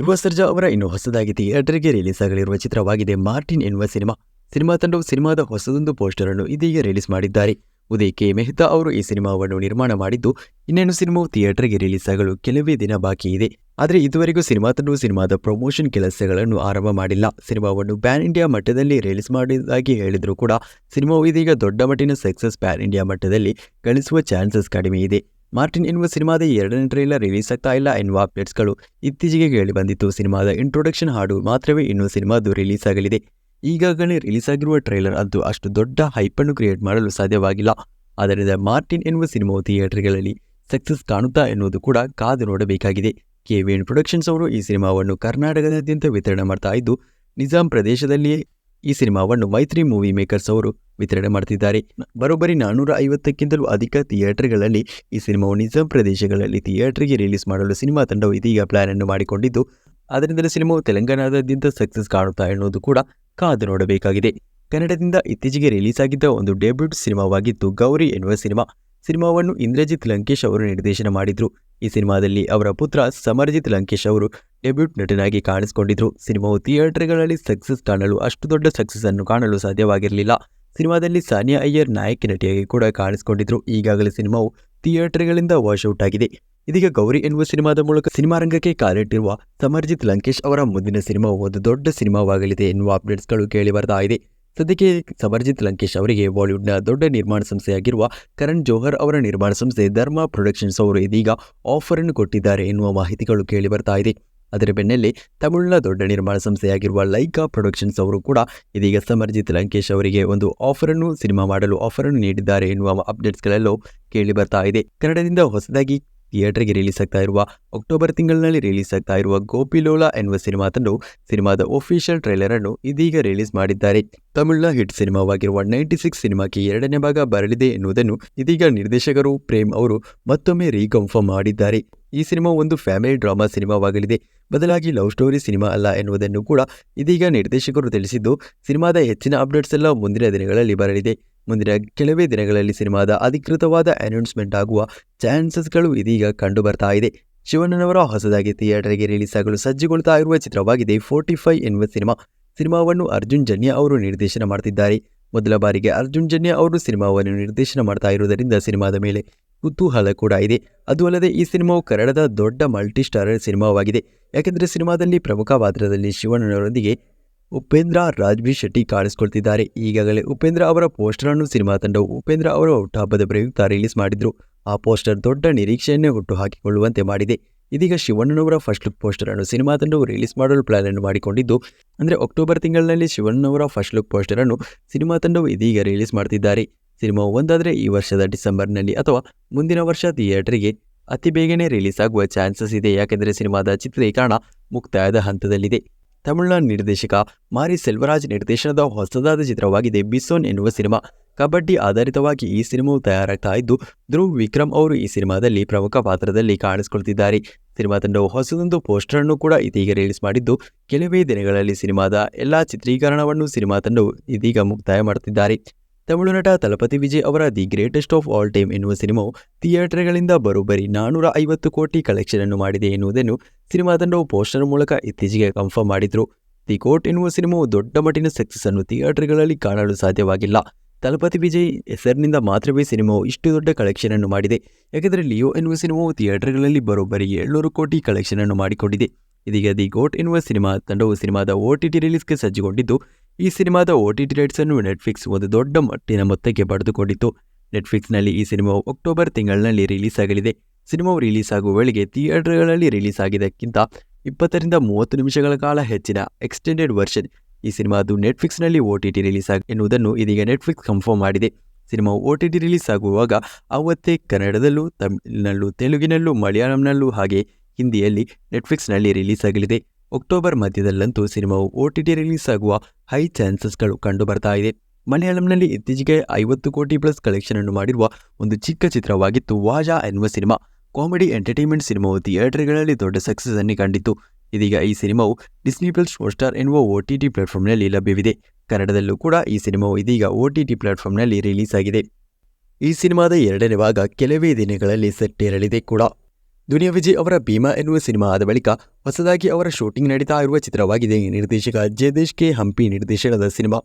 ಧ್ರುವ ಸರ್ಜಾ ಅವರ ಇನ್ನು ಹೊಸದಾಗಿ ಥಿಯೇಟರ್ಗೆ ರಿಲೀಸ್ ಆಗಲಿರುವ ಚಿತ್ರವಾಗಿದೆ. ಮಾರ್ಟಿನ್ ಎನ್ನುವ ಸಿನಿಮಾ. ಸಿನಿಮಾ ತಂಡವು ಸಿನಿಮಾದ ಹೊಸದೊಂದು ಪೋಸ್ಟರ್ ಅನ್ನು ಇದೀಗ ರಿಲೀಸ್ ಮಾಡಿದ್ದಾರೆ. ಉದಯ್ ಕೆ. ಮೆಹ್ತಾ ಅವರು ಈ ಸಿನಿಮಾವನ್ನು ನಿರ್ಮಾಣ ಮಾಡಿದ್ದು, ಇನ್ನೇನು ಸಿನಿಮಾವು ಥಿಯೇಟರ್ಗೆ ರಿಲೀಸ್ ಆಗಲು ಕೆಲವೇ ದಿನ ಬಾಕಿ ಇದೆ. ಆದರೆ ಇದುವರೆಗೂ ಸಿನಿಮಾ ತಂಡವು ಸಿನಿಮಾದ ಪ್ರಮೋಷನ್ ಕೆಲಸಗಳನ್ನು ಆರಂಭ ಮಾಡಿಲ್ಲ. ಸಿನಿಮಾವನ್ನು ಪ್ಯಾನ್ ಇಂಡಿಯಾ ಮಟ್ಟದಲ್ಲಿ ರಿಲೀಸ್ ಮಾಡಿದ್ದಾಗಿ ಹೇಳಿದರೂ ಕೂಡ, ಸಿನಿಮಾವು ಇದೀಗ ದೊಡ್ಡ ಮಟ್ಟಿನ ಸಕ್ಸಸ್ ಪ್ಯಾನ್ ಇಂಡಿಯಾ ಮಟ್ಟದಲ್ಲಿ ಗಳಿಸುವ ಚಾನ್ಸಸ್ ಕಡಿಮೆ ಇದೆ. ಮಾರ್ಟಿನ್ ಎನ್ನುವ ಸಿನಿಮಾದ ಎರಡನೇ ಟ್ರೈಲರ್ ರಿಲೀಸ್ ಆಗ್ತಾ ಇಲ್ಲ. ಎನ್ನುವ ಅಪ್ಡೇಟ್ಸ್ಗಳು ಇತ್ತೀಚೆಗೆ ಕೇಳಿ ಬಂದಿತ್ತು. ಸಿನಿಮಾದ ಇಂಟ್ರೊಡಕ್ಷನ್ ಹಾಡು ಮಾತ್ರವೇ ಇನ್ನು ಸಿನಿಮಾದು ರಿಲೀಸ್ ಆಗಲಿದೆ ಈಗಾಗಲೇ ರಿಲೀಸ್ ಆಗಿರುವ ಟ್ರೈಲರ್ ಅಂತೂ ಅಷ್ಟು ದೊಡ್ಡ ಹೈಪನ್ನು ಕ್ರಿಯೇಟ್ ಮಾಡಲು ಸಾಧ್ಯವಾಗಿಲ್ಲ. ಆದ್ದರಿಂದ ಮಾರ್ಟಿನ್ ಎನ್ನುವ ಸಿನಿಮಾವು ಥಿಯೇಟರ್ಗಳಲ್ಲಿ ಸಕ್ಸಸ್ ಕಾಣುತ್ತಾ ಎನ್ನುವುದು ಕೂಡ ಕಾದು ನೋಡಬೇಕಾಗಿದೆ. ಕೆ ವೇಣ್ ಪ್ರೊಡಕ್ಷನ್ಸ್ ಅವರು ಈ ಸಿನಿಮಾವನ್ನು ಕರ್ನಾಟಕದಾದ್ಯಂತ ವಿತರಣೆ ಮಾಡ್ತಾ ಇದ್ದು, ನಿಜಾಂ ಪ್ರದೇಶದಲ್ಲಿಯೇ ಈ ಸಿನಿಮಾವನ್ನು ಮೈತ್ರಿ ಮೂವಿ ಮೇಕರ್ಸ್ ಅವರು ವಿತರಣೆ ಮಾಡ್ತಿದ್ದಾರೆ. ಬರೋಬ್ಬರಿ ನಾನ್ನೂರ ಐವತ್ತಕ್ಕಿಂತಲೂ ಅಧಿಕ ಥಿಯೇಟರ್ಗಳಲ್ಲಿ ಈ ಸಿನಿಮಾವು ನಿಜಾಂ ಪ್ರದೇಶಗಳಲ್ಲಿ ಥಿಯೇಟರ್ಗೆ ರಿಲೀಸ್ ಮಾಡಲು ಸಿನಿಮಾ ತಂಡವು ಇದೀಗ ಪ್ಲಾನ್ ಅನ್ನು ಮಾಡಿಕೊಂಡಿದ್ದು ಅದರಿಂದಲೇ ಸಿನಿಮಾವು ತೆಲಂಗಾಣದಾದ್ಯಂತ ಸಕ್ಸಸ್ ಕಾಣುತ್ತಾ ಎನ್ನುವುದು ಕೂಡ ಕಾದು ನೋಡಬೇಕಾಗಿದೆ. ಕನ್ನಡದಿಂದ ಇತ್ತೀಚೆಗೆ ರಿಲೀಸ್ ಆಗಿದ್ದ ಒಂದು ಡೆಬ್ಯೂಟ್ ಸಿನಿಮಾವಾಗಿತ್ತು ಗೌರಿ ಎನ್ನುವ ಸಿನಿಮಾ. ಸಿನಿಮಾವನ್ನು ಇಂದ್ರಜಿತ್ ಲಂಕೇಶ್ ಅವರು ನಿರ್ದೇಶನ ಮಾಡಿದ್ರು. ಈ ಸಿನಿಮಾದಲ್ಲಿ ಅವರ ಪುತ್ರ ಸಮರ್ಜಿತ್ ಲಂಕೇಶ್ ಅವರು ಡೆಬ್ಯೂಟ್ ನಟನಾಗಿ ಕಾಣಿಸಿಕೊಂಡಿದ್ರು. ಸಿನಿಮಾವು ಥಿಯೇಟರ್ಗಳಲ್ಲಿ ಸಕ್ಸಸ್ ಕಾಣಲು ಅಷ್ಟು ದೊಡ್ಡ ಸಕ್ಸಸ್ ಅನ್ನು ಕಾಣಲು ಸಾಧ್ಯವಾಗಿರಲಿಲ್ಲ. ಸಿನಿಮಾದಲ್ಲಿ ಸಾನಿಯಾ ಅಯ್ಯರ್ ನಾಯಕಿ ನಟಿಯಾಗಿ ಕೂಡ ಕಾಣಿಸಿಕೊಂಡಿದ್ರು. ಈಗಾಗಲೇ ಸಿನಿಮಾವು ಥಿಯೇಟರ್ಗಳಿಂದ ವಾಶ್ಔಟ್ ಆಗಿದೆ. ಇದೀಗ ಗೌರಿ ಎನ್ನುವ ಸಿನಿಮಾದ ಮೂಲಕ ಸಿನಿಮಾ ರಂಗಕ್ಕೆ ಕಾಲಿಟ್ಟಿರುವ ಸಮರ್ಜಿತ್ ಲಂಕೇಶ್ ಅವರ ಮುಂದಿನ ಸಿನಿಮಾವು ಒಂದು ದೊಡ್ಡ ಸಿನಿಮಾವಾಗಲಿದೆ ಎನ್ನುವ ಅಪ್ಡೇಟ್ಸ್ಗಳು ಕೇಳಿ ಬರ್ತಾ ಇದೆ. ಸದ್ಯಕ್ಕೆ ಸಮರ್ಜಿತ್ ಲಂಕೇಶ್ ಅವರಿಗೆ ಬಾಲಿವುಡ್ನ ದೊಡ್ಡ ನಿರ್ಮಾಣ ಸಂಸ್ಥೆಯಾಗಿರುವ ಕರಣ್ ಜೋಹರ್ ಅವರ ನಿರ್ಮಾಣ ಸಂಸ್ಥೆ ಧರ್ಮ ಪ್ರೊಡಕ್ಷನ್ಸ್ ಅವರು ಇದೀಗ ಆಫರ್ ಅನ್ನು ಕೊಟ್ಟಿದ್ದಾರೆ ಎನ್ನುವ ಮಾಹಿತಿಗಳು ಕೇಳಿ ಬರ್ತಾ ಇದೆ. ಅದರ ಬೆನ್ನಲ್ಲೇ ತಮಿಳಿನ ದೊಡ್ಡ ನಿರ್ಮಾಣ ಸಂಸ್ಥೆಯಾಗಿರುವ ಲೈಕಾ ಪ್ರೊಡಕ್ಷನ್ಸ್ ಅವರು ಕೂಡ ಇದೀಗ ಸಮರ್ಜಿತ್ ಲಂಕೇಶ್ ಅವರಿಗೆ ಒಂದು ಆಫರ್ ಅನ್ನು ಸಿನಿಮಾ ಮಾಡಲು ಆಫರ್ ಅನ್ನು ನೀಡಿದ್ದಾರೆ ಎನ್ನುವ ಅಪ್ಡೇಟ್ಸ್ಗಳೆಲ್ಲೋ ಕೇಳಿ ಬರ್ತಾ ಇದೆ. ಕನ್ನಡದಿಂದ ಹೊಸದಾಗಿ ಥಿಯೇಟರ್ಗೆ ರಿಲೀಸ್ ಆಗ್ತಾ ಇರುವ ಅಕ್ಟೋಬರ್ ತಿಂಗಳಿನಲ್ಲಿ ರಿಲೀಸ್ ಆಗ್ತಾ ಇರುವ ಗೋಪಿಲೋಲಾ ಎನ್ನುವ ಸಿನಿಮಾ ತಂದು ಸಿನಿಮಾದ ಒಫಿಷಿಯಲ್ ಟ್ರೈಲರ್ ಅನ್ನು ಇದೀಗ ರಿಲೀಸ್ ಮಾಡಿದ್ದಾರೆ. ತಮಿಳಿನ ಹಿಟ್ ಸಿನಿಮಾವಾಗಿರುವ ನೈಂಟಿ ಸಿಕ್ಸ್ ಸಿನಿಮಾಕ್ಕೆ ಎರಡನೇ ಭಾಗ ಬರಲಿದೆ ಎನ್ನುವುದನ್ನು ಇದೀಗ ನಿರ್ದೇಶಕರು ಪ್ರೇಮ್ ಅವರು ಮತ್ತೊಮ್ಮೆ ರೀಕನ್ಫರ್ಮ್ ಮಾಡಿದ್ದಾರೆ. ಈ ಸಿನಿಮಾ ಒಂದು ಫ್ಯಾಮಿಲಿ ಡ್ರಾಮಾ ಸಿನಿಮಾವಾಗಲಿದೆ. ಬದಲಾಗಿ ಲವ್ ಸ್ಟೋರಿ, ಸಿನಿಮಾ ಅಲ್ಲ ಎನ್ನುವುದನ್ನು ಕೂಡ ಇದೀಗ ನಿರ್ದೇಶಕರು ತಿಳಿಸಿದ್ದು, ಸಿನಿಮಾದ ಹೆಚ್ಚಿನ ಅಪ್ಡೇಟ್ಸ್ ಎಲ್ಲ ಮುಂದಿನ ದಿನಗಳಲ್ಲಿ ಬರಲಿದೆ. ಮುಂದಿನ ಕೆಲವೇ ದಿನಗಳಲ್ಲಿ ಸಿನಿಮಾದ ಅಧಿಕೃತವಾದ ಅನೌನ್ಸ್ಮೆಂಟ್ ಆಗುವ ಚಾನ್ಸಸ್ಗಳು ಇದೀಗ ಕಂಡು ಬರ್ತಾ ಇದೆ. ಶಿವಣ್ಣನವರ ಹೊಸದಾಗಿ ಥಿಯೇಟರ್ಗೆ ರಿಲೀಸ್ ಆಗಲು ಸಜ್ಜುಗೊಳ್ತಾ ಇರುವ ಚಿತ್ರವಾಗಿದೆ ಫೋರ್ಟಿ ಫೈವ್ ಎನ್ನುವ ಸಿನಿಮಾ. ಸಿನಿಮಾವನ್ನು ಅರ್ಜುನ್ ಜನ್ಯ ಅವರು ನಿರ್ದೇಶನ ಮಾಡ್ತಿದ್ದಾರೆ. ಮೊದಲ ಬಾರಿಗೆ ಅರ್ಜುನ್ ಜನ್ಯ ಅವರು ಸಿನಿಮಾವನ್ನು ನಿರ್ದೇಶನ ಮಾಡ್ತಾ ಇರುವುದರಿಂದ ಸಿನಿಮಾದ ಮೇಲೆ ಕುತೂಹಲ ಕೂಡ ಇದೆ. ಅದು ಅಲ್ಲದೆ ಈ ಸಿನಿಮಾವು ಕನ್ನಡದ ದೊಡ್ಡ ಮಲ್ಟಿ ಸ್ಟಾರರ್ ಸಿನಿಮಾವಾಗಿದೆ. ಯಾಕೆಂದರೆ ಸಿನಿಮಾದಲ್ಲಿ ಪ್ರಮುಖ ಪಾತ್ರದಲ್ಲಿ ಶಿವಣ್ಣನವರೊಂದಿಗೆ ಉಪೇಂದ್ರ ರಾಜ್ಬಿ ಶೆಟ್ಟಿ ಕಾಣಿಸ್ಕೊಳ್ತಿದ್ದಾರೆ. ಈಗಾಗಲೇ ಉಪೇಂದ್ರ ಅವರ ಪೋಸ್ಟರನ್ನು ಸಿನಿಮಾ ತಂಡವು ಉಪೇಂದ್ರ ಅವರ ಹುಟ್ಟುಹಬ್ಬದ ಪ್ರಯುಕ್ತ ರಿಲೀಸ್ ಮಾಡಿದ್ರು. ಆ ಪೋಸ್ಟರ್ ದೊಡ್ಡ ನಿರೀಕ್ಷೆಯನ್ನೇ ಹುಟ್ಟು ಹಾಕಿಕೊಳ್ಳುವಂತೆ ಮಾಡಿದೆ. ಇದೀಗ ಶಿವಣ್ಣನವರ ಫಸ್ಟ್ ಲುಕ್ ಪೋಸ್ಟರ್ ಅನ್ನು ಸಿನಿಮಾ ತಂಡವು ರಿಲೀಸ್ ಮಾಡಲು ಪ್ಲಾನ್ ಅನ್ನು ಮಾಡಿಕೊಂಡಿದ್ದು, ಅಂದರೆ ಅಕ್ಟೋಬರ್ ತಿಂಗಳಿನಲ್ಲಿ ಶಿವಣ್ಣನವರ ಫಸ್ಟ್ ಲುಕ್ ಪೋಸ್ಟರ್ ಅನ್ನು ಸಿನಿಮಾ ತಂಡವು ಇದೀಗ ರಿಲೀಸ್ ಮಾಡ್ತಿದ್ದಾರೆ. ಸಿನಿಮಾ ಒಂದಾದರೆ ಈ ವರ್ಷದ ಡಿಸೆಂಬರ್ನಲ್ಲಿ ಅಥವಾ ಮುಂದಿನ ವರ್ಷ ಥಿಯೇಟರ್ಗೆ ಅತಿ ಬೇಗನೆ ರಿಲೀಸ್ ಆಗುವ ಚಾನ್ಸಸ್ ಇದೆ. ಯಾಕೆಂದರೆ ಸಿನಿಮಾದ ಚಿತ್ರೀಕರಣ ಮುಕ್ತಾಯದ ಹಂತದಲ್ಲಿದೆ. ತಮಿಳುನಾಡು ನಿರ್ದೇಶಕ ಮಾರಿ ಸೆಲ್ವರಾಜ್ ನಿರ್ದೇಶನದ ಹೊಸದಾದ ಚಿತ್ರವಾಗಿದೆ. ಬಿಸೋನ್ ಎನ್ನುವ ಸಿನಿಮಾ. ಕಬಡ್ಡಿ ಆಧಾರಿತವಾಗಿ ಈ ಸಿನಿಮಾವು ತಯಾರಾಗ್ತಾ ಇದ್ದು, ಧ್ರುವ್ ವಿಕ್ರಮ್ ಅವರು ಈ ಸಿನಿಮಾದಲ್ಲಿ ಪ್ರಮುಖ ಪಾತ್ರದಲ್ಲಿ ಕಾಣಿಸಿಕೊಳ್ತಿದ್ದಾರೆ. ಸಿನಿಮಾ ತಂಡವು ಹೊಸದೊಂದು ಪೋಸ್ಟರ್ ಅನ್ನು ಕೂಡ ಇದೀಗ ರಿಲೀಸ್ ಮಾಡಿದ್ದು, ಕೆಲವೇ ದಿನಗಳಲ್ಲಿ ಸಿನಿಮಾದ ಎಲ್ಲಾ ಚಿತ್ರೀಕರಣವನ್ನು ಸಿನಿಮಾ ತಂಡವು ಇದೀಗ ಮುಕ್ತಾಯ ಮಾಡುತ್ತಿದ್ದಾರೆ. ತಮಿಳು ನಟ ತಲಪತಿ ವಿಜಯ್ ಅವರ the greatest of all time ಎನ್ನುವ ಸಿನಿಮಾವು ಥಿಯೇಟರ್ಗಳಿಂದ ಬರೋಬ್ಬರಿ ನಾನೂರ ಐವತ್ತು ಕೋಟಿ ಕಲೆಕ್ಷನ್ ಅನ್ನು ಮಾಡಿದೆ ಎನ್ನುವುದನ್ನು ಸಿನಿಮಾ ತಂಡವು ಪೋಸ್ಟರ್ ಮೂಲಕ ಇತ್ತೀಚೆಗೆ ಕನ್ಫರ್ಮ್ ಮಾಡಿದ್ರು. ದಿ ಕೋಟ್ ಎನ್ನುವ ಸಿನಿಮಾವು ದೊಡ್ಡ ಮಟ್ಟಿನ ಸಕ್ಸಸ್ ಅನ್ನು ಥಿಯೇಟರ್ಗಳಲ್ಲಿ ಕಾಣಲು ಸಾಧ್ಯವಾಗಿಲ್ಲ. ತಲಪತಿ ವಿಜಯ್ ಹೆಸರಿನಿಂದ ಮಾತ್ರವೇ ಸಿನಿಮಾವು ಇಷ್ಟು ದೊಡ್ಡ ಕಲೆಕ್ಷನ್ ಅನ್ನು ಮಾಡಿದೆ. ಯಾಕೆಂದರೆ ಲಿಯೋ ಎನ್ನುವ ಸಿನಿಮಾವು ಥಿಯೇಟರ್ಗಳಲ್ಲಿ ಬರೋಬ್ಬರಿ ಏಳ್ನೂರು ಕೋಟಿ ಕಲೆಕ್ಷನ್ ಅನ್ನು ಮಾಡಿಕೊಂಡಿದೆ. ಇದೀಗ ದಿ ಗೋಟ್ ಎನ್ನುವ ಸಿನಿಮಾ ತಂಡವು ಸಿನಿಮಾದ ಒ ಟಿ ಟಿ ರಿಲೀಸ್ಗೆ ಸಜ್ಜುಗೊಂಡಿದ್ದು, ಈ ಸಿನಿಮಾದ ಒ ಟಿ ಟಿ ರೈಟ್ಸ್ ಅನ್ನು ನೆಟ್ಫ್ಲಿಕ್ಸ್ ಒಂದು ದೊಡ್ಡ ಮಟ್ಟಿನ ಮೊತ್ತಕ್ಕೆ ಪಡೆದುಕೊಂಡಿತ್ತು. ನೆಟ್ಫ್ಲಿಕ್ಸ್ನಲ್ಲಿ ಈ ಸಿನಿಮಾವು ಅಕ್ಟೋಬರ್ ತಿಂಗಳಿನಲ್ಲಿ ರಿಲೀಸ್ ಆಗಲಿದೆ ಸಿನಿಮಾವು ರಿಲೀಸ್ ಆಗುವ ವೇಳೆಗೆ ಥಿಯೇಟರ್ಗಳಲ್ಲಿ ರಿಲೀಸ್ ಆಗಿದ್ದಕ್ಕಿಂತ ಇಪ್ಪತ್ತರಿಂದ ಮೂವತ್ತು ನಿಮಿಷಗಳ ಕಾಲ ಹೆಚ್ಚಿನ ಎಕ್ಸ್ಟೆಂಡೆಡ್ ವರ್ಷನ್ ಈ ಸಿನಿಮಾದು ನೆಟ್ಫ್ಲಿಕ್ಸ್ನಲ್ಲಿ ಒ ಟಿ ಟಿ ರಿಲೀಸ್ ಆಗ ಎನ್ನುವುದನ್ನು ಇದೀಗ ನೆಟ್ಫ್ಲಿಕ್ಸ್ ಕನ್ಫರ್ಮ್ ಮಾಡಿದೆ. ಸಿನಿಮಾವು ಒ ಟಿ ಟಿ ರಿಲೀಸ್ ಆಗುವಾಗ ಅವತ್ತೇ ಕನ್ನಡದಲ್ಲೂ ತಮಿಳಿನಲ್ಲೂ ತೆಲುಗಿನಲ್ಲೂ ಮಲಯಾಳಂನಲ್ಲೂ ಹಾಗೆ ಹಿಂದಿಯಲ್ಲಿ ನೆಟ್ಫ್ಲಿಕ್ಸ್ನಲ್ಲಿ ರಿಲೀಸ್ ಆಗಲಿದೆ ಅಕ್ಟೋಬರ್ ಮಧ್ಯದಲ್ಲಂತೂ ಸಿನಿಮಾವು ಓ ಟಿ ಟಿ ರಿಲೀಸ್ ಆಗುವ ಹೈ ಚಾನ್ಸಸ್ಗಳು ಕಂಡು ಬರ್ತಾ ಇದೆ. ಮಲಯಾಳಂನಲ್ಲಿ ಇತ್ತೀಚೆಗೆ ಐವತ್ತು ಕೋಟಿ ಪ್ಲಸ್ ಕಲೆಕ್ಷನ್ ಅನ್ನು ಮಾಡಿರುವ ಒಂದು ಚಿಕ್ಕ ಚಿತ್ರವಾಗಿತ್ತು ವಾಜಾ ಎನ್ನುವ ಸಿನಿಮಾ. ಕಾಮಿಡಿ ಎಂಟರ್ಟೈನ್ಮೆಂಟ್ ಸಿನಿಮಾವು ಥಿಯೇಟರ್ಗಳಲ್ಲಿ ದೊಡ್ಡ ಸಕ್ಸಸ್ ಅನ್ನು ಕಂಡಿತ್ತು. ಇದೀಗ ಈ ಸಿನಿಮಾವು ಡಿಸ್ನಿ ಪ್ಲಸ್ ಸ್ಟಾರ್ ಎನ್ನುವ ಒ ಟಿ ಟಿ ಪ್ಲಾಟ್ಫಾರ್ಮ್ನಲ್ಲಿ ಲಭ್ಯವಿದೆ. ಕನ್ನಡದಲ್ಲೂ ಕೂಡ ಈ ಸಿನಿಮಾವು ಇದೀಗ ಒ ಟಿ ಟಿ ಪ್ಲಾಟ್ಫಾರ್ಮ್ನಲ್ಲಿ ರಿಲೀಸ್ ಆಗಿದೆ ಈ ಸಿನಿಮಾದ ಎರಡನೇ ಭಾಗ ಕೆಲವೇ ದಿನಗಳಲ್ಲಿ ಸೆಟ್ಟೇರಲಿದೆ ಕೂಡ. ದುನಿಯಾ ವಿಜಯ್ ಅವರ ಭೀಮಾ ಎನ್ನುವ ಸಿನಿಮಾ ಆದ ಬಳಿಕ ಹೊಸದಾಗಿ ಅವರ ಶೂಟಿಂಗ್ ನಡೀತಾ ಇರುವ ಚಿತ್ರವಾಗಿದೆ. ನಿರ್ದೇಶಕ ಜಯದೇಶ್ ಕೆ. ಹಂಪಿ ನಿರ್ದೇಶನದ ಸಿನಿಮಾ.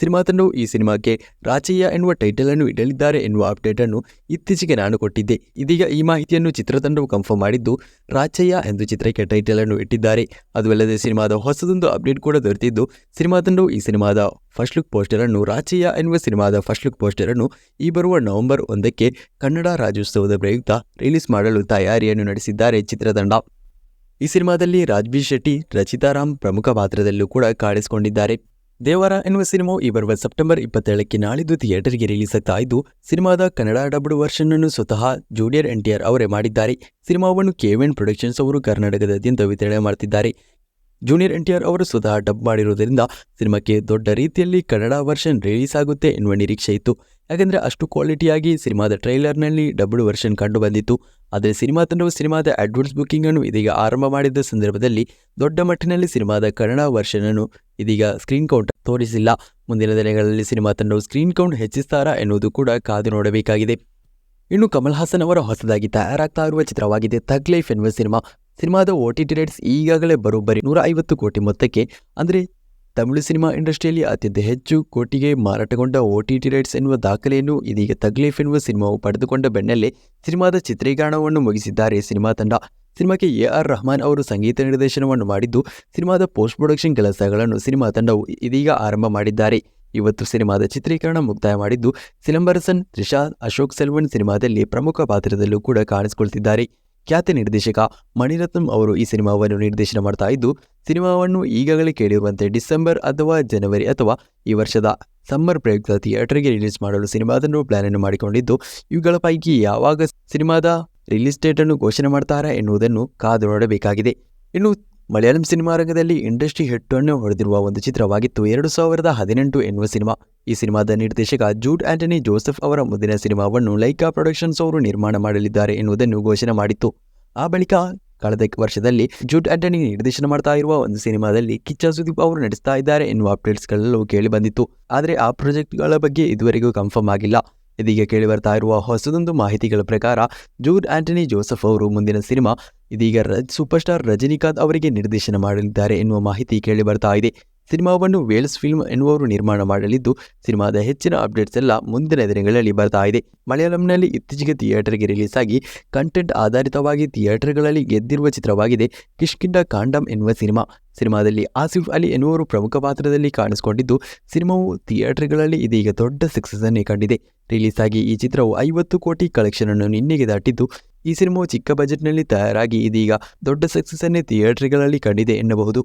ಸಿನಿಮಾ ತಂಡವು ಈ ಸಿನಿಮಾಕ್ಕೆ ರಾಚಯ್ಯ ಎನ್ನುವ ಟೈಟಲ್ ಅನ್ನು ಇಡಲಿದ್ದಾರೆ ಎನ್ನುವ ಅಪ್ಡೇಟ್ ಅನ್ನು ಇತ್ತೀಚೆಗೆ ನಾನು ಕೊಟ್ಟಿದ್ದೆ. ಇದೀಗ ಈ ಮಾಹಿತಿಯನ್ನು ಚಿತ್ರತಂಡವು ಕನ್ಫರ್ಮ್ ಮಾಡಿದ್ದು ರಾಚಯ್ಯ ಎಂದು ಚಿತ್ರಕ್ಕೆ ಟೈಟಲ್ ಅನ್ನು ಇಟ್ಟಿದ್ದಾರೆ. ಅದು ಅಲ್ಲದೆ ಸಿನಿಮಾದ ಹೊಸದೊಂದು ಅಪ್ಡೇಟ್ ಕೂಡ ದೊರೆತಿದ್ದು ಸಿನಿಮಾ ತಂಡವು ಈ ಸಿನಿಮಾದ ಫಸ್ಟ್ ಲುಕ್ ಪೋಸ್ಟರ್ ಅನ್ನು ರಾಚಯ್ಯ ಎನ್ನುವ ಸಿನಿಮಾದ ಫಸ್ಟ್ ಲುಕ್ ಪೋಸ್ಟರ್ ಅನ್ನು ಈ ಬರುವ ನವೆಂಬರ್ ಒಂದಕ್ಕೆ ಕನ್ನಡ ರಾಜ್ಯೋತ್ಸವದ ಪ್ರಯುಕ್ತ ರಿಲೀಸ್ ಮಾಡಲು ತಯಾರಿಯನ್ನು ನಡೆಸಿದ್ದಾರೆ ಚಿತ್ರತಂಡ. ಈ ಸಿನಿಮಾದಲ್ಲಿ ರಾಜ್ಬೀರ್ ಶೆಟ್ಟಿ, ರಚಿತಾರಾಮ್ ಪ್ರಮುಖ ಪಾತ್ರದಲ್ಲೂ ಕೂಡ ಕಾಣಿಸಿಕೊಂಡಿದ್ದಾರೆ. ದೇವರ ಎನ್ನುವ ಸಿನಿಮಾವು ಈ ಬರುವ ಸೆಪ್ಟೆಂಬರ್ ಇಪ್ಪತ್ತೇಳಕ್ಕೆ ನಾಳಿದ್ದು ಥಿಯೇಟರ್ಗೆ ರಿಲೀಸ್ ಆಗ್ತಾ ಇದ್ದು, ಸಿನಿಮಾದ ಕನ್ನಡ ಡಬ್ಡ್ ವರ್ಷನ್ ಅನ್ನು ಸ್ವತಃ ಜೂನಿಯರ್ ಎನ್ ಅವರೇ ಮಾಡಿದ್ದಾರೆ. ಸಿನಿಮಾವನ್ನು ಕೆವೆನ್ ಪ್ರೊಡಕ್ಷನ್ಸ್ ಅವರು ಕರ್ನಾಟಕದಾದ್ಯಂತ ವಿತರಣೆ ಮಾಡ್ತಿದ್ದಾರೆ. ಜೂನಿಯರ್ ಎನ್ ಟಿ ಆರ್ ಅವರು ಸ್ವತಃ ಡಬ್ ಮಾಡಿರುವುದರಿಂದ ಸಿನಿಮಾಕ್ಕೆ ದೊಡ್ಡ ರೀತಿಯಲ್ಲಿ ಕನ್ನಡ ವರ್ಷನ್ ರಿಲೀಸ್ ಆಗುತ್ತೆ ಎನ್ನುವ ನಿರೀಕ್ಷೆ ಇತ್ತು. ಯಾಕೆಂದರೆ ಅಷ್ಟು ಕ್ವಾಲಿಟಿಯಾಗಿ ಸಿನಿಮಾದ ಟ್ರೈಲರ್ನಲ್ಲಿ ಡಬ್ಡ್ ವರ್ಷನ್ ಕಂಡು ಬಂದಿತ್ತು ಆದರೆ ಸಿನಿಮಾ ತಂಡವು ಸಿನಿಮಾದ ಅಡ್ವಾನ್ಸ್ ಬುಕ್ಕಿಂಗ್ ಅನ್ನು ಇದೀಗ ಆರಂಭ ಮಾಡಿದ ಸಂದರ್ಭದಲ್ಲಿ ದೊಡ್ಡ ಮಟ್ಟಿನಲ್ಲಿ ಸಿನಿಮಾದ ಕನ್ನಡ ವರ್ಷನ್ ಅನ್ನು ಇದೀಗ ಸ್ಕ್ರೀನ್ ಕೌಂಟ್ ತೋರಿಸಿಲ್ಲ. ಮುಂದಿನ ದಿನಗಳಲ್ಲಿ ಸಿನಿಮಾ ತಂಡವು ಸ್ಕ್ರೀನ್ ಕೌಂಟ್ ಹೆಚ್ಚಿಸ್ತಾರಾ ಎನ್ನುವುದು ಕೂಡ ಕಾದು ನೋಡಬೇಕಾಗಿದೆ. ಇನ್ನು ಕಮಲ್ ಹಾಸನ್ ಅವರ ಹೊಸದಾಗಿ ತಯಾರಾಗ್ತಾ ಇರುವ ಚಿತ್ರವಾಗಿದೆ ಥಗ್ ಲೈಫ್ ಎನ್ನುವ ಸಿನಿಮಾ. ಸಿನಿಮಾದ ಓ ಟಿ ಟಿ ರೇಟ್ಸ್ ಈಗಾಗಲೇ ಬರೋಬ್ಬರಿ ನೂರ ಐವತ್ತು ಕೋಟಿ ಮೊತ್ತಕ್ಕೆ. ಅಂದರೆ ತಮಿಳು ಸಿನಿಮಾ ಇಂಡಸ್ಟ್ರಿಯಲ್ಲಿ ಅತ್ಯಂತ ಹೆಚ್ಚು ಕೋಟಿಗೆ ಮಾರಾಟಗೊಂಡ ಓ ಟಿ ಟಿ ರೇಟ್ಸ್ ಎನ್ನುವ ದಾಖಲೆಯನ್ನು ಇದೀಗ ತಗ್ಲೀಫ್ ಎನ್ನುವ ಸಿನಿಮಾವು ಪಡೆದುಕೊಂಡ ಬೆನ್ನಲ್ಲೇ ಸಿನಿಮಾದ ಚಿತ್ರೀಕರಣವನ್ನು ಮುಗಿಸಿದ್ದಾರೆ ಸಿನಿಮಾ ತಂಡ. ಸಿನಿಮಾಕ್ಕೆ ಎ ಆರ್ ರಹಮಾನ್ ಅವರು ಸಂಗೀತ ನಿರ್ದೇಶನವನ್ನು ಮಾಡಿದ್ದು, ಸಿನಿಮಾದ ಪೋಸ್ಟ್ ಪ್ರೊಡಕ್ಷನ್ ಕೆಲಸಗಳನ್ನು ಸಿನಿಮಾ ತಂಡವು ಇದೀಗ ಆರಂಭ ಮಾಡಿದ್ದಾರೆ. ಇವತ್ತು ಸಿನಿಮಾದ ಚಿತ್ರೀಕರಣ ಮುಕ್ತಾಯ ಮಾಡಿದ್ದು, ಸಿಲಂಬರಸನ್, ತ್ರಿಷಾ, ಅಶೋಕ್ ಸೆಲ್ವನ್ ಸಿನಿಮಾದಲ್ಲಿ ಪ್ರಮುಖ ಪಾತ್ರದಲ್ಲೂ ಕೂಡ ಕಾಣಿಸಿಕೊಳ್ತಿದ್ದಾರೆ. ಖ್ಯಾತ ನಿರ್ದೇಶಕ ಮಣಿರತ್ನಂ ಅವರು ಈ ಸಿನಿಮಾವನ್ನು ನಿರ್ದೇಶನ ಮಾಡ್ತಾ ಇದ್ದು, ಸಿನಿಮಾವನ್ನು ಈಗಾಗಲೇ ಕೇಳಿರುವಂತೆ ಡಿಸೆಂಬರ್ ಅಥವಾ ಜನವರಿ ಅಥವಾ ಈ ವರ್ಷದ ಸಮ್ಮರ್ ಪ್ರಯುಕ್ತ ಥಿಯೇಟರ್ಗೆ ರಿಲೀಸ್ ಮಾಡಲು ಸಿನಿಮಾದನ್ನು ಪ್ಲಾನ್ ಅನ್ನು ಮಾಡಿಕೊಂಡಿದ್ದು, ಇವುಗಳ ಪೈಕಿ ಯಾವಾಗ ಸಿನಿಮಾದ ರಿಲೀಸ್ ಡೇಟ್ ಅನ್ನು ಘೋಷಣೆ ಮಾಡ್ತಾರಾ ಎನ್ನುವುದನ್ನು ಕಾದು ನೋಡಬೇಕಾಗಿದೆ. ಇನ್ನು ಮಲಯಾಳಂ ಸಿನಿಮಾ ರಂಗದಲ್ಲಿ ಇಂಡಸ್ಟ್ರಿ ಹೆಟ್ಟನ್ನು ಹೊಡೆದಿರುವ ಒಂದು ಚಿತ್ರವಾಗಿತ್ತು ಎರಡು ಸಾವಿರದ ಹದಿನೆಂಟು ಎನ್ನುವ ಸಿನಿಮಾ. ಈ ಸಿನಿಮಾದ ನಿರ್ದೇಶಕ ಜೂಡ್ ಆಂಟನಿ ಜೋಸೆಫ್ ಅವರ ಮುಂದಿನ ಸಿನಿಮಾವನ್ನು ಲೈಕಾ ಪ್ರೊಡಕ್ಷನ್ಸ್ ಅವರು ನಿರ್ಮಾಣ ಮಾಡಲಿದ್ದಾರೆ ಎನ್ನುವುದನ್ನು ಘೋಷಣೆ ಮಾಡಿತ್ತು. ಆ ಬಳಿಕ ಕಳೆದ ವರ್ಷದಲ್ಲಿ ಜೂಡ್ ಆಂಟನಿ ನಿರ್ದೇಶನ ಮಾಡ್ತಾ ಇರುವ ಒಂದು ಸಿನಿಮಾದಲ್ಲಿ ಕಿಚ್ಚ ಸುದೀಪ್ ಅವರು ನಡೆಸ್ತಾ ಇದ್ದಾರೆ ಎನ್ನುವ ಅಪ್ಡೇಟ್ಸ್ಗಳೆಲ್ಲವೂ ಕೇಳಿ ಬಂದಿತ್ತು. ಆದರೆ ಆ ಪ್ರಾಜೆಕ್ಟ್ಗಳ ಬಗ್ಗೆ ಇದುವರೆಗೂ ಕನ್ಫರ್ಮ್ ಆಗಿಲ್ಲ. ಇದೀಗ ಕೇಳಿ ಬರ್ತಾ ಇರುವ ಹೊಸದೊಂದು ಮಾಹಿತಿಗಳ ಪ್ರಕಾರ ಜೂಡ್ ಆಂಟನಿ ಜೋಸೆಫ್ ಅವರು ಮುಂದಿನ ಸಿನಿಮಾ, ಇದೀಗ ಸೂಪರ್ ಸ್ಟಾರ್ ರಜನಿಕಾಂತ್ ಅವರಿಗೆ ನಿರ್ದೇಶನ ಮಾಡಲಿದ್ದಾರೆ ಎನ್ನುವ ಮಾಹಿತಿ ಕೇಳಿ ಬರ್ತಾ ಇದೆ. ಸಿನಿಮಾವನ್ನು ವೇಲ್ಸ್ ಫಿಲ್ಮ್ ಎನ್ನುವರು ನಿರ್ಮಾಣ ಮಾಡಲಿದ್ದು, ಸಿನಿಮಾದ ಹೆಚ್ಚಿನ ಅಪ್ಡೇಟ್ಸ್ ಎಲ್ಲ ಮುಂದಿನ ದಿನಗಳಲ್ಲಿ ಬರ್ತಾ ಇದೆ. ಮಲಯಾಳಂನಲ್ಲಿ ಇತ್ತೀಚೆಗೆ ಥಿಯೇಟರ್ಗೆ ರಿಲೀಸ್ ಆಗಿ ಕಂಟೆಂಟ್ ಆಧಾರಿತವಾಗಿ ಥಿಯೇಟರ್ಗಳಲ್ಲಿ ಗೆದ್ದಿರುವ ಚಿತ್ರವಾಗಿದೆ ಕಿಷ್ಕಿಂಡ ಕಾಂಡಮ್ ಎನ್ನುವ ಸಿನಿಮಾ. ಸಿನಿಮಾದಲ್ಲಿ ಆಸಿಫ್ ಅಲಿ ಎನ್ನುವರು ಪ್ರಮುಖ ಪಾತ್ರದಲ್ಲಿ ಕಾಣಿಸಿಕೊಂಡಿದ್ದು, ಸಿನಿಮಾವು ಥಿಯೇಟರ್ಗಳಲ್ಲಿ ಇದೀಗ ದೊಡ್ಡ ಸಕ್ಸಸ್ ಅನ್ನೇ ಕಂಡಿದೆ. ರಿಲೀಸ್ ಆಗಿ ಈ ಚಿತ್ರವು ಐವತ್ತು ಕೋಟಿ ಕಲೆಕ್ಷನ್ ಅನ್ನು ನಿನ್ನೆಗೆ ದಾಟಿದ್ದು, ಈ ಸಿನಿಮಾವು ಚಿಕ್ಕ ಬಜೆಟ್ನಲ್ಲಿ ತಯಾರಾಗಿ ಇದೀಗ ದೊಡ್ಡ ಸಕ್ಸಸ್ ಅನ್ನೇ ಥಿಯೇಟರ್ಗಳಲ್ಲಿ ಕಂಡಿದೆ ಎನ್ನಬಹುದು.